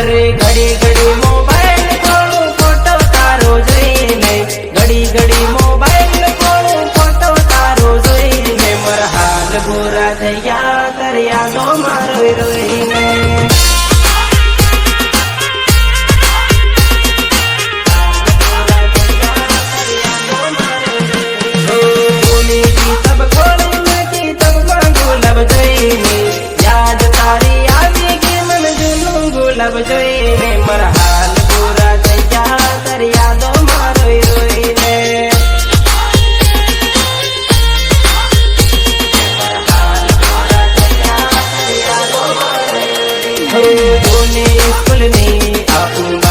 અરે ઘડી ઘડી મોબાઈલ ખોલું, ફોટો તારો જોઈને. ઘડી ઘડી મોબાઈલ ખોલું, ફોટો તારો જોઈને. મારા હાલ ગોરા થયા, કર્યા તો મારો રોઈને જોઈને મારા હાલ પૂરા થયા. તારી યાદો મારો સ્કૂલની આપું બારી એ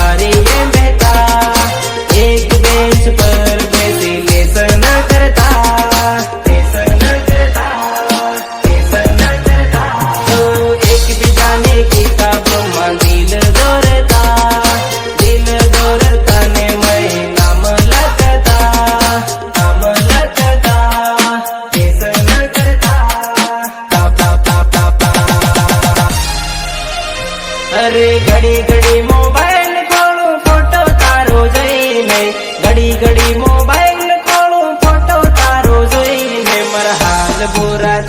અરે ઘડી ઘડી મોબાઈલ ખોલું, ફોટો તારો જોઈને. ઘડી ઘડી મોબાઈલ ખોલું, ફોટો તારો જોઈને. મારા હાલ થઈ